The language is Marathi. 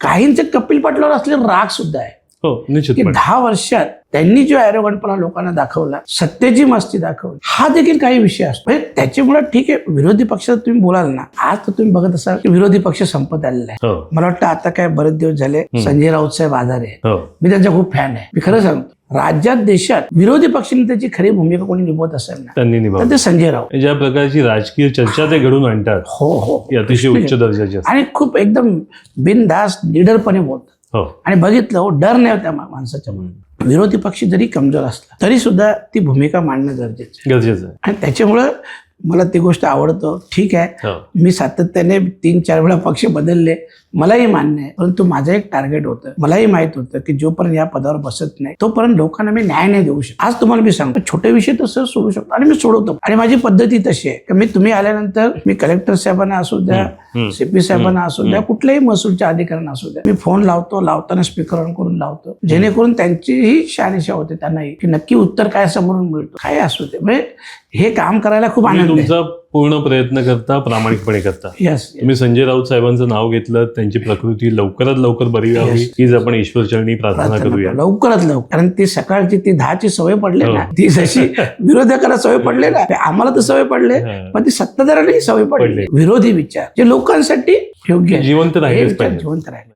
काहींचे कपिल पाटलावर असलेला राग सुद्धा आहे. हो की निश्चितपणे दहा वर्षात त्यांनी जो अॅरोगंटपणा लोकांना दाखवला सत्तेची मस्ती दाखवली हा देखील काही विषय असतो. म्हणजे त्याच्यामुळे ठीक आहे विरोधी पक्षात तुम्ही बोलाल ना. आज तर तुम्ही बघत असाल की विरोधी पक्ष संपत आलेला आहे. हो. मला वाटतं आता काय बरेच दिवस झाले संजय राऊत साहेब आजारी हो. मी त्यांचा खूप फॅन आहे. मी खरं सांगतो राज्यात देशात विरोधी पक्षनेत्याची खरी भूमिका कोणी निभवत असेल ना त्यांनी तर निभाव ते संजय राऊत. ज्या प्रकारची राजकीय चर्चा ते घडून आणतात. हो हो. ती अतिशय उच्च दर्जाची असते. आणि खूप एकदम बिनधास्त लिडरपणे बोलतात. हो. आणि बघितलं हो डर नाही त्या मा- माणसाच्या मनात. विरोधी पक्ष जरी कमजोर असला तरी सुद्धा ती भूमिका मांडणं गरजेचं आहे. गरजेचं आहे. आणि त्याच्यामुळं मला ती गोष्ट आवडतो. ठीक आहे. हो. मी सातत्याने तीन चार वेळा पक्ष बदलले. मलाही मान्य आहे. परंतु माझं एक टार्गेट होतं. मलाही माहीत होतं की जोपर्यंत या पदावर बसत नाही तोपर्यंत लोकांना मी न्याय नाही देऊ शकतो. आज तुम्हाला मी सांगतो छोटे विषय सहज सोडू शकतो आणि मी सोडवतो. आणि माझी पद्धती तशी आहे की मी तुम्ही आल्यानंतर मी कलेक्टर साहेबांना असू द्या. सीपी साहेबांना असू द्या कुठल्याही महसूलच्या अधिकाऱ्यांना असू द्या. मी फोन लावतो लावताना स्पीकर ऑन करून लावतो. जेणेकरून त्यांचीही शहानिशा होते त्यांनाही. की नक्की उत्तर काय समोरून मिळतो काय असू दे. म्हणजे हे काम करायला खूप आनंद तुमचा पूर्ण प्रयत्न करता प्रामाणिकपणे करता. यस तुम्ही संजय राऊत साहेबांचं नाव घेतलं त्यांची प्रकृती लवकरात लवकर बरी व्हावी. हीच आपण ईश्वरचरणी प्रार्थना करूया. लवकरात लवकर. कारण ती सकाळची ती दहाची सवय पडली हो. ना ती जशी विरोधकाला सवय पडली ना आम्हाला तर सवय पडले हा. पण ती सत्ताधाऱ्यांनाही सवय पडली. विरोधी विचार. जे लोकांसाठी योग्य. जिवंत हे पाहिजे. जिवंत राहिले.